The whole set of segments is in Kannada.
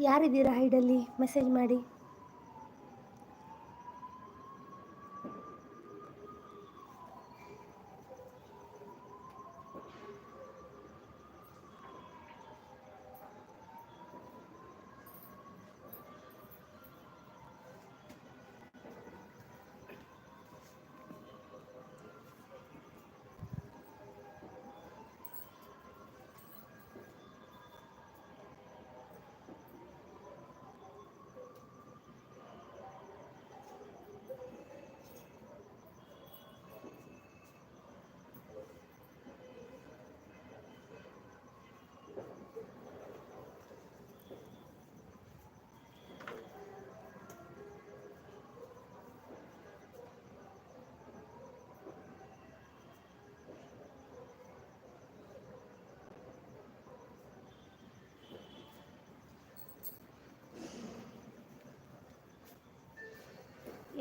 ಯಾರಿದ್ದೀರಾ ಹೈಡಲ್ಲಿ? ಮೆಸೇಜ್ ಮಾಡಿ.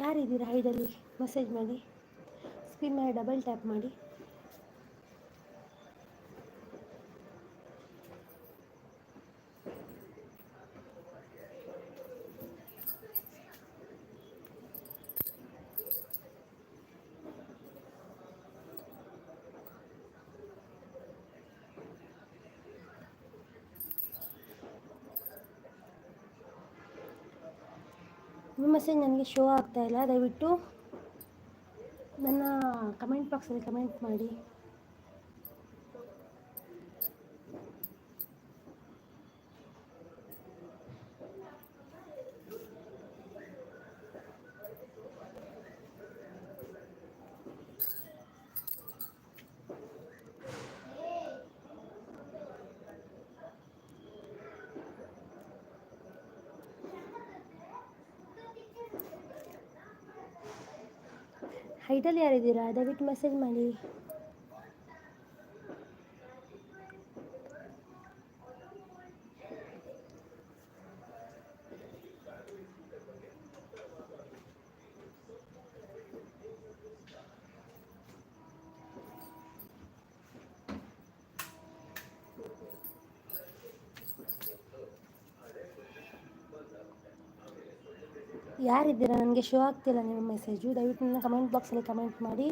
ಯಾರಿದ್ದೀರಾ? ಹೈಡಲ್ಲಿ ಮೆಸೇಜ್ ಮಾಡಿ. ಸ್ಕ್ರೀನ್ ಮೇಲೆ ಡಬಲ್ ಟ್ಯಾಪ್ ಮಾಡಿ. ನಿಮ್ಮ ಮೆಸೇಜ್ ನನಗೆ ಶೋ ಆಗ್ತಾ ಇಲ್ಲ. ದಯವಿಟ್ಟು ನನ್ನ ಕಮೆಂಟ್ ಬಾಕ್ಸಲ್ಲಿ ಕಮೆಂಟ್ ಮಾಡಿ. ಹೈಡಲ್ಲಿ ಯಾರಿದ್ದೀರಾ ದಯವಿಟ್ಟು ಮೆಸೇಜ್ ಮಾಡಿ ಯಾರಿದ್ದೀರಾ? ನನಗೆ ಶೋ ಆಗ್ತಿಲ್ಲ ನಿಮ್ಮ ಮೆಸೇಜು ದಯವಿಟ್ಟು ನನ್ನ ಕಮೆಂಟ್ ಬಾಕ್ಸಲ್ಲಿ ಕಮೆಂಟ್ ಮಾಡಿ.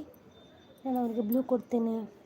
ನಾನು ಅವರಿಗೆ ಬ್ಲೂ ಕೊಡ್ತೇನೆ.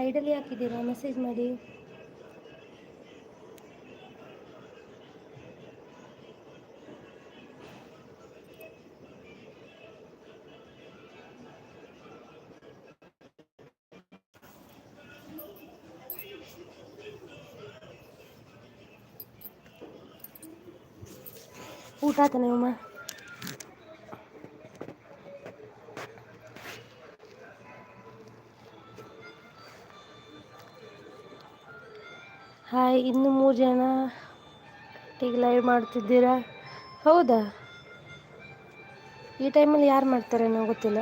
ಹೈಡಲ್ಲಿ ಹಾಕಿದ್ದೀರಾ? ಮೆಸೇಜ್ ಮಾಡಿ. ಊಟ ಆಯ್ತಾ ನಿಮ್ಮ ಹಾಯ್, ಇನ್ನು ಮೂರು ಜನ ಈಗ ಲೈವ್ ಮಾಡ್ತಿದ್ದೀರಾ? ಹೌದಾ? ಈ ಟೈಮಲ್ಲಿ ಯಾರು ಮಾಡ್ತಾರೆ ನಾವು ಗೊತ್ತಿಲ್ಲ.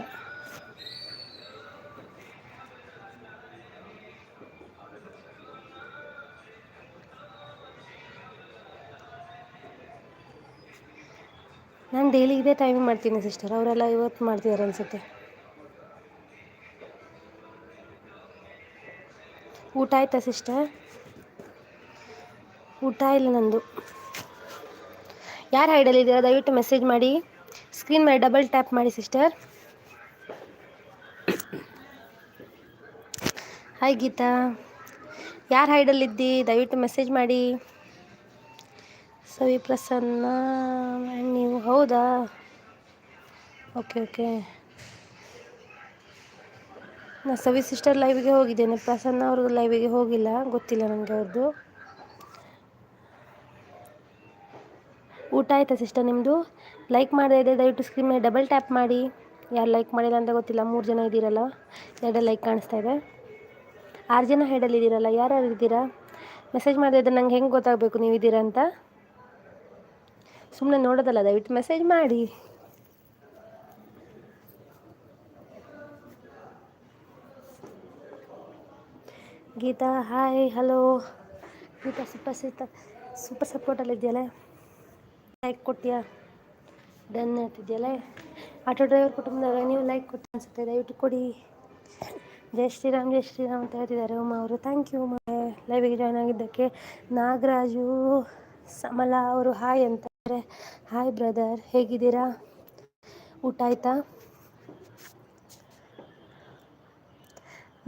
ನಾನು ಡೈಲಿ ಇದೇ ಟೈಮಿಗೆ ಮಾಡ್ತೀನಿ ಸಿಸ್ಟರ್ ಅವರೆಲ್ಲ ಇವತ್ತು ಮಾಡ್ತಿದ್ದಾರೆ ಅನಿಸುತ್ತೆ. ಊಟ ಆಯ್ತಾ ಸಿಸ್ಟರ್ ಊಟ ಇಲ್ಲ ನಂದು. ಯಾರು ಹೈಡಲ್ಲಿದ್ದೀರಾ ದಯವಿಟ್ಟು ಮೆಸೇಜ್ ಮಾಡಿ. ಸ್ಕ್ರೀನ್ ಮೇಲೆ ಡಬಲ್ ಟ್ಯಾಪ್ ಮಾಡಿ ಸಿಸ್ಟರ್ ಹಾಯ್ ಗೀತಾ. ಯಾರು ಹೈಡಲ್ಲಿದ್ದಿ ದಯವಿಟ್ಟು ಮೆಸೇಜ್ ಮಾಡಿ. ಸವಿ ಪ್ರಸನ್ನ, ನೀವು ಹೌದಾ? ಓಕೆ ಓಕೆ ನಾನು ಸವಿ ಸಿಸ್ಟರ್ ಲೈವಿಗೆ ಹೋಗಿದ್ದೇನೆ. ಪ್ರಸನ್ನ ಅವ್ರದ್ದು ಲೈವಿಗೆ ಹೋಗಿಲ್ಲ. ಗೊತ್ತಿಲ್ಲ ನನಗೆ ಅವ್ರದ್ದು ಆಯ್ತಾ ಸಿಸ್ಟರ್ ನಿಮ್ಮದು ಲೈಕ್ ಮಾಡದೇ ಇದೆ ದಯವಿಟ್ಟು ಸ್ಕ್ರೀನ್ ಮೇಲೆ ಡಬಲ್ ಟ್ಯಾಪ್ ಮಾಡಿ. ಯಾರು ಲೈಕ್ ಮಾಡಿಲ್ಲ ಅಂತ ಗೊತ್ತಿಲ್ಲ, ಮೂರು ಜನ ಇದ್ದೀರಲ್ಲ ಎರಡೇ ಲೈಕ್ ಕಾಣಿಸ್ತಾ ಇದೆ. ಆರು ಜನ ಹೆಡಲ್ಲಿ ಇದ್ದೀರಲ್ಲ, ಯಾರ್ಯಾರು ಇದ್ದೀರಾ? ಮೆಸೇಜ್ ಮಾಡದೇ ಇದ್ದರೆ ನಂಗೆ ಹೆಂಗೆ ಗೊತ್ತಾಗಬೇಕು ನೀವು ಇದ್ದೀರಾ ಅಂತ? ಸುಮ್ಮನೆ ನೋಡೋದಲ್ಲ, ದಯವಿಟ್ಟು ಮೆಸೇಜ್ ಮಾಡಿ. Geeta hi hello Geeta super Seeta super ಸಪೋರ್ಟಲ್ಲಿ ಇದೆಯಲ್ಲ ಲೈಕ್ ಕೊಟ್ಟಿಯಾ ಡನ್ ಹೇಳ್ತಿದ್ಯಲ್ಲ ಆಟೋ ಡ್ರೈವರ್ ಕುಟುಂಬದಾಗ ನೀವು ಲೈಕ್ ಕೊಟ್ಟು ಅನ್ಸುತ್ತೆ, ದಯವಿಟ್ಟು ಕೊಡಿ. ಜೈ ಶ್ರೀರಾಮ್ ಜೈ ಶ್ರೀರಾಮ್ ಅಂತ ಹೇಳ್ತಿದ್ದಾರೆ ಉಮಾ ಅವರು. Thank you Uma. ಲೈವಿಗೆ ಜಾಯ್ನ್ ಆಗಿದ್ದಕ್ಕೆ ನಾಗರಾಜು, ಸಮಲಾ ಅವರು ಹಾಯ್ ಅಂತಾರೆ. ಹಾಯ್ ಬ್ರದರ್ ಹೇಗಿದ್ದೀರಾ? ಊಟ ಆಯಿತಾ?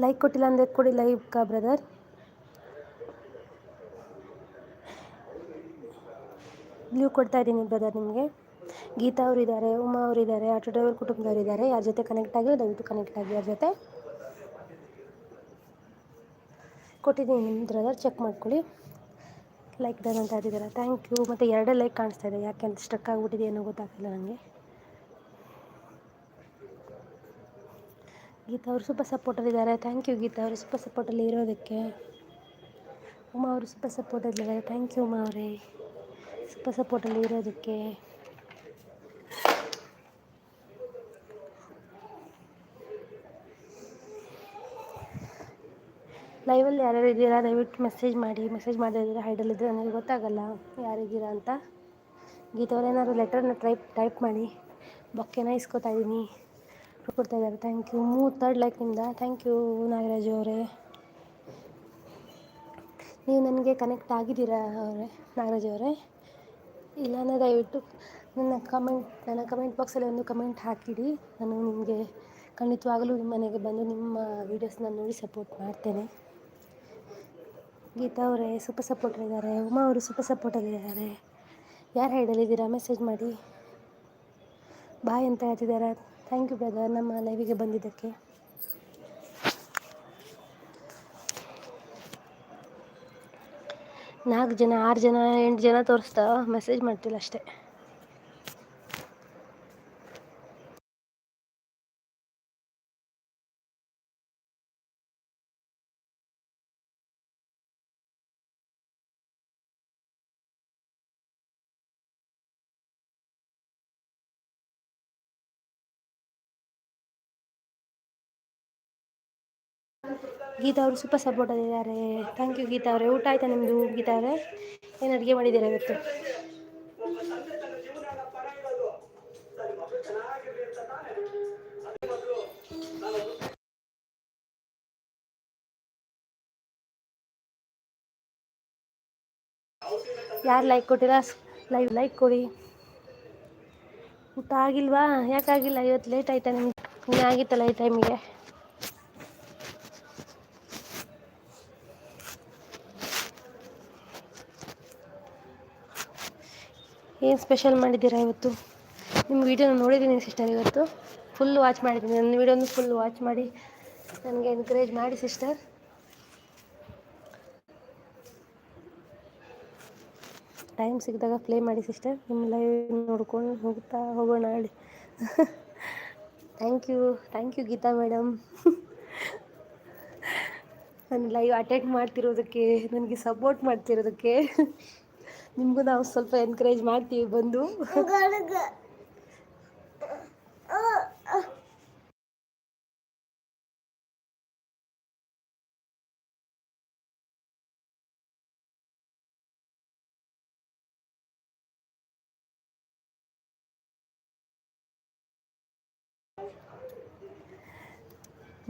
ಲೈಕ್ ಕೊಟ್ಟಿಲ್ಲ ಅಂದರೆ ಕೊಡಿ ಲೈವ್ ಕಾ ಬ್ರದರ್ ಲೀವ್ ಕೊಡ್ತಾ ಇದ್ದೀನಿ ಬ್ರದರ್ ನಿಮಗೆ. ಗೀತಾ ಅವರಿದ್ದಾರೆ, ಉಮಾ ಅವರಿದ್ದಾರೆ ಆಟೋ ಡ್ರೈವರ್ ಕುಟುಂಬದವರಿದ್ದಾರೆ ಯಾರ ಜೊತೆ ಕನೆಕ್ಟ್ ಆಗಿ ದಯವಿಟ್ಟು ಕನೆಕ್ಟ್ ಆಗಿ ಯಾರ ಜೊತೆ. ಕೊಟ್ಟಿದ್ದೀನಿ ನಿಮ್ಮ ಬ್ರದರ್ ಚೆಕ್ ಮಾಡ್ಕೊಳ್ಳಿ. ಲೈಕ್ ಡನ್ ಅಂತ ಇದ್ದಾರೆ ಥ್ಯಾಂಕ್ ಯು ಮತ್ತು ಎರಡೇ ಲೈಕ್ ಕಾಣಿಸ್ತಾ ಇದೆ. ಯಾಕೆ ಅಂತ ಸ್ಟ್ರಕ್ ಆಗಿಬಿಟ್ಟಿದೆ ಏನೋ ಗೊತ್ತಾಗ್ತಿಲ್ಲ ನನಗೆ ಗೀತಾ ಅವರು ಸೂಪರ್ ಸಪೋರ್ಟಲ್ಲಿದ್ದಾರೆ ಥ್ಯಾಂಕ್ ಯು ಗೀತಾ ಅವರು ಸೂಪರ್ ಸಪೋರ್ಟಲ್ಲಿ ಇರೋದಕ್ಕೆ. ಉಮಾ ಅವರು ಸೂಪರ್ ಸಪೋರ್ಟಲ್ಲಿದ್ದಾರೆ ಥ್ಯಾಂಕ್ ಯು ಉಮಾ ಅವರೇ. ಸೂಪರ್ ಸಪೋರ್ಟಲ್ಲಿ ಇರೋದಕ್ಕೆ. ಲೈವಲ್ಲಿ ಯಾರ್ಯಾರು ಇದ್ದೀರಾ? ದಯವಿಟ್ಟು ಮೆಸೇಜ್ ಮಾಡಿ. ಮೆಸೇಜ್ ಮಾಡಿದ್ರೆ ಹೈಡಲ್ಲಿದ್ದರೆ ನನಗೆ ಗೊತ್ತಾಗಲ್ಲ ಯಾರಿದ್ದೀರಾ ಅಂತ. ಗೀತವ್ರು ಏನಾದ್ರು ಲೆಟರ್ನ ಟೈಪ್ ಟೈಪ್ ಮಾಡಿ. ಬೊಕ್ಕೆನ ಇಸ್ಕೊತಾ ಇದ್ದೀನಿ ಕೊಡ್ತಾ ಇದ್ದಾರೆ. ಥ್ಯಾಂಕ್ ಯು ಮೂರು ತರ್ಡ್ ಲೈಕಿಂದ ಥ್ಯಾಂಕ್ ಯು ನಾಗರಾಜ್ ಅವರೇ. ನೀವು ನನಗೆ ಕನೆಕ್ಟ್ ಆಗಿದ್ದೀರಾ ಅವರೇ, ನಾಗರಾಜ್ ಅವರೇ? ಇಲ್ಲಾಂದರೆ ದಯವಿಟ್ಟು ನನ್ನ ಕಮೆಂಟ್ ನನ್ನ ಕಮೆಂಟ್ ಬಾಕ್ಸಲ್ಲಿ ಒಂದು ಕಮೆಂಟ್ ಹಾಕಿಡಿ. ನಾನು ನಿಮಗೆ ಖಂಡಿತವಾಗಲೂ ನಿಮ್ಮ ಮನೆಗೆ ಬಂದು ನಿಮ್ಮ ವೀಡಿಯೋಸ್ನ ನೋಡಿ ಸಪೋರ್ಟ್ ಮಾಡ್ತೇನೆ. ಗೀತಾ ಅವರೇ ಸೂಪರ್ ಸಪೋರ್ಟಲ್ಲಿದ್ದಾರೆ ಉಮಾ ಅವರು ಸೂಪರ್ ಸಪೋರ್ಟಲ್ಲಿದ್ದಾರೆ ಯಾರು ಹೇಳಲಿದ್ದೀರಾ ಮೆಸೇಜ್ ಮಾಡಿ. ಬಾಯ್ ಅಂತ ಹೇಳ್ತಿದ್ದಾರೆ. ಥ್ಯಾಂಕ್ ಯು ಬ್ರದರ್ ನಮ್ಮ ಲೈವಿಗೆ ಬಂದಿದ್ದಕ್ಕೆ. ನಾಲ್ಕು ಜನ ಆರು ಜನ ಎಂಟು ಜನ ತೋರಿಸ್ತಾ ಮೆಸೇಜ್ ಮಾಡ್ತಿಲ್ಲ ಅಷ್ಟೇ. ಗೀತಾ ಅವರು ಸೂಪರ್ ಸಪೋರ್ಟಲ್ಲಿದ್ದಾರೆ ಥ್ಯಾಂಕ್ ಯು ಗೀತಾ ಅವರೇ. ಊಟ ಆಯ್ತಾ ನಿಮ್ಮದು ಗೀತಾ ಅವರೇ? ಏನು ಅಡುಗೆ ಮಾಡಿದ್ದೀರಾ ಇವತ್ತು? ಯಾರು ಲೈಕ್ ಕೊಟ್ಟಿಲ್ಲ ಲೈವ್ ಲೈಕ್ ಕೊಡಿ. ಊಟ ಆಗಿಲ್ವಾ? ಯಾಕಾಗಿಲ್ಲ ಇವತ್ತು ಲೇಟ್ ಆಯ್ತಾ ನಿಮ್ಗೆ? ಆಗಿತ್ತಲ್ಲ ಈ ಟೈಮಿಗೆ ಏನು ಸ್ಪೆಷಲ್ ಮಾಡಿದ್ದೀರಾ ಇವತ್ತು? ನಿಮ್ಮ ವೀಡಿಯೋನ ನೋಡಿದ್ದೀನಿ ಸಿಸ್ಟರ್ ಇವತ್ತು. ಫುಲ್ ವಾಚ್ ಮಾಡಿದ್ದೀನಿ. ನನ್ನ ವೀಡಿಯೋನು ಫುಲ್ ವಾಚ್ ಮಾಡಿ ನನಗೆ ಎನ್ಕರೇಜ್ ಮಾಡಿ ಸಿಸ್ಟರ್ ಟೈಮ್ ಸಿಕ್ಕಿದಾಗ ಪ್ಲೇ ಮಾಡಿ ಸಿಸ್ಟರ್ ನಿಮ್ಮ ಲೈವ್ ನೋಡ್ಕೊಂಡು ಹೋಗ್ತಾ ಹೋಗೋಣ ಹೇಳಿ thank you thank you Geeta madam ನಾನು ಲೈವ್ ಅಟೆಂಡ್ ಮಾಡ್ತಿರೋದಕ್ಕೆ, ನನಗೆ ಸಪೋರ್ಟ್ ಮಾಡ್ತಿರೋದಕ್ಕೆ. ನಿಮಗೂ ನಾವು ಸ್ವಲ್ಪ ಎನ್ಕರೇಜ್ ಮಾಡ್ತೀವಿ ಬಂದು.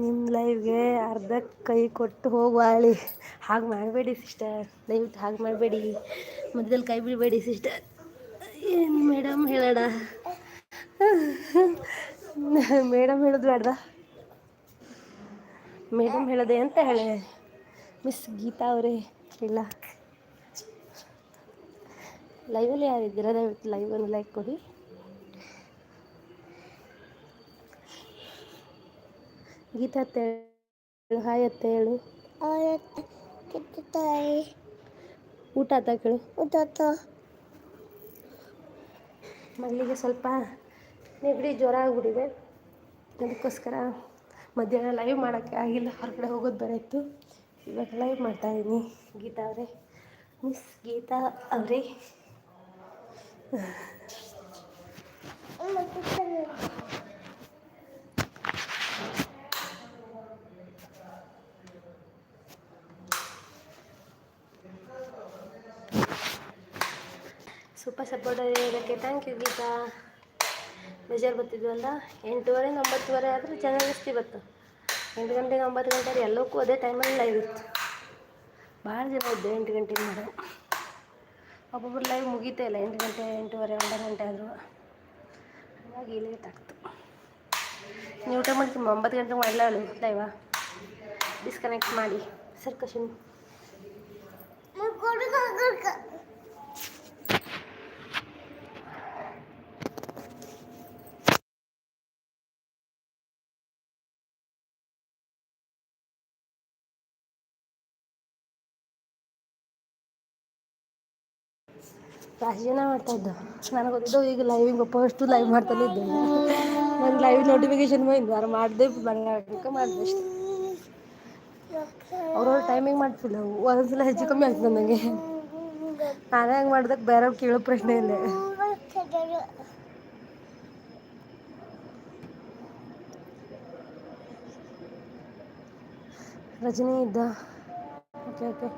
ನಿಮ್ಮ ಲೈವ್ಗೆ ಅರ್ಧ ಕೈ ಕೊಟ್ಟು ಹೋಗ್ಬಾಳಿ ಹಾಗೆ ಮಾಡಬೇಡಿ ಸಿಸ್ಟರ್ ದಯವಿಟ್ಟು ಹಾಗೆ ಮಾಡಬೇಡಿ. ಮಧ್ಯದಲ್ಲಿ ಕೈ ಬಿಡಬೇಡಿ ಸಿಸ್ಟರ್ ಏನು ಮೇಡಮ್ ಹೇಳೋಣ ಮೇಡಮ್ ಹೇಳೋದು ಬೇಡ್ದ? ಮೇಡಮ್ ಹೇಳೋದೆ ಅಂತ ಹೇಳಿ. ಮಿಸ್ ಗೀತಾ ಅವರೇ, ಇಲ್ಲ. ಲೈವಲ್ಲಿ ಯಾರಿದ್ದೀರಾ? ದಯವಿಟ್ಟು ಒಂದು ಲೈಕ್ ಕೊಡಿ. ಗೀತಾ ಅತ್ತೆ ಹೇಳು. ಹಾಯ್ ಅತ್ತೆ ಹೇಳು ತಾಯಿ. ಊಟ ಆತ ಕೇಳು. ಉದಾತ ಮಗಳಿಗೆ ಸ್ವಲ್ಪ ನೆಗಡಿ ಜ್ವರ ಆಗ್ಬಿಟ್ಟಿದೆ. ಅದಕ್ಕೋಸ್ಕರ ಮಧ್ಯಾಹ್ನ ಲೈವ್ ಮಾಡೋಕ್ಕೆ ಆಗಿಲ್ಲ ಹೊರಗಡೆ ಹೋಗೋದು ಬೇರೆ ಇತ್ತು ಇವಾಗ ಲೈವ್ ಮಾಡ್ತಾಯಿದ್ದೀನಿ ಗೀತಾ ಅವರೇ. ಮಿಸ್ ಗೀತಾ ಅವರೇ. ಸೂಪರ್ ಸಪೋರ್ಟ್ ಇರೋದಕ್ಕೆ ಥ್ಯಾಂಕ್ ಯು ಗೀತಾ. ಬೇಜಾರು ಬರ್ತಿದ್ವಲ್ಲ ಎಂಟೂವರೆಯಿಂದ ಒಂಬತ್ತುವರೆ ಆದರೆ ಜಾಸ್ತಿ ಬತ್ತು ಎಂಟು ಗಂಟೆಗೆ ಒಂಬತ್ತು ಗಂಟೆ ಎಲ್ಲಕ್ಕೂ ಅದೇ ಟೈಮಲ್ಲಿ ಲೈವ್ ಇತ್ತು. ಭಾಳ ಜನ ಇದ್ದೆ ಎಂಟು ಗಂಟೆಗೆ ಮಾಡೋ ಒಬ್ಬೊಬ್ರು ಲೈವ್ ಮುಗೀತೇ ಇಲ್ಲ. ಎಂಟು ಗಂಟೆ, ಎಂಟೂವರೆ, ಒಂಬತ್ತು ಗಂಟೆ ಆದರೂ. ಹಾಗಾಗಿ ಲೇಟ್ ಆಗ್ತು ನೀವು ಊಟ ಮಾಡ್ತೀನಿ ಒಂಬತ್ತು ಗಂಟೆಗೆ ಮಾಡಲ್ಲ ಹೇಳು ಲೈವಾ ಡಿಸ್ಕನೆಕ್ಟ್ ಮಾಡಿ. ಸರ್ಕಶನ್ ಜಾಸ್ತಿ ಜನ ಮಾಡ್ತಾ ಇದ್ದು ನನಗೆ ಗೊತ್ತಿದ್ದು ಈಗ ಲೈವಿಗೆ ಫಸ್ಟು ಲೈವ್ ಮಾಡ್ತಾನೆ ಇದ್ದೆ. ನನ್ನ ಲೈವ್ ನೋಟಿಫಿಕೇಶನ್ ಬಂದು ಯಾರು ಮಾಡಿದೆ ಬಂಗಾರಕ್ಕೆ ಮಾಡಿದೆ ಅಷ್ಟೇ. ಅವ್ರವ್ರ ಟೈಮಿಂಗ್ ಮಾಡ್ತಿಲ್ಲ. ಒಂದೊಂದ್ಸಲ ಹೆಚ್ಚು ಕಮ್ಮಿ ಆಗ್ತದೆ ನನಗೆ ನಾನೇ ಹಂಗೆ ಮಾಡ್ದಕ್ಕೆ ಬೇರೆ ಕೇಳೋ ಪ್ರಶ್ನೆ ಇಲ್ಲ. ರಜನಿ ಇದ್ದ. Okay okay.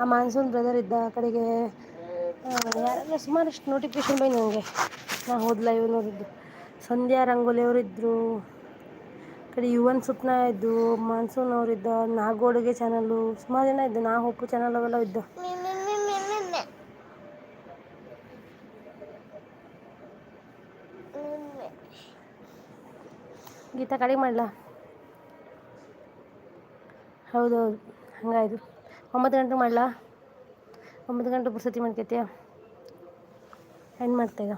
ಆ ಮಾನ್ಸೂನ್ ಬ್ರದರ್ ಇದ್ದ ಆ ಕಡೆಗೆ. ಆ, ಯಾರೆಲ್ಲ ಸುಮಾರಷ್ಟು ನೋಟಿಫಿಕೇಶನ್ ಬಂದು ನನಗೆ ನಾ ಹೋದ ಲೈವ್ ನೋಡಿದ್ದು. ಸಂಧ್ಯಾ ರಂಗೋಲಿ ಅವರಿದ್ದರು ಕಡೆ ಯುವನ್ ಸುಪ್ನ ಇದ್ದು, ಮಾನ್ಸೂನ್ ಅವರಿದ್ದ, ನಾಗೋಡುಗೆ ಚಾನಲ್ಲು ಸುಮಾರು ಜನ ಇದ್ದು, ನಾ ಹೊಪ್ಪು ಚಾನಲ್ ಅವೆಲ್ಲ ಇದ್ದು. ಗೀತಾ ಕಡಿಮೆ ಮಾಡಲ? ಹೌದೌದು, ಹಂಗಾಯ್ತು. ಒಂಬತ್ತು ಗಂಟೆಗೆ ಮಾಡಲಾ? ಒಂಬತ್ತು ಗಂಟೆ ಪುರ್ಸತಿ ಮಾಡ್ಕೈತಿಯಾ ಏನು ಮಾಡ್ತಾ ಈಗ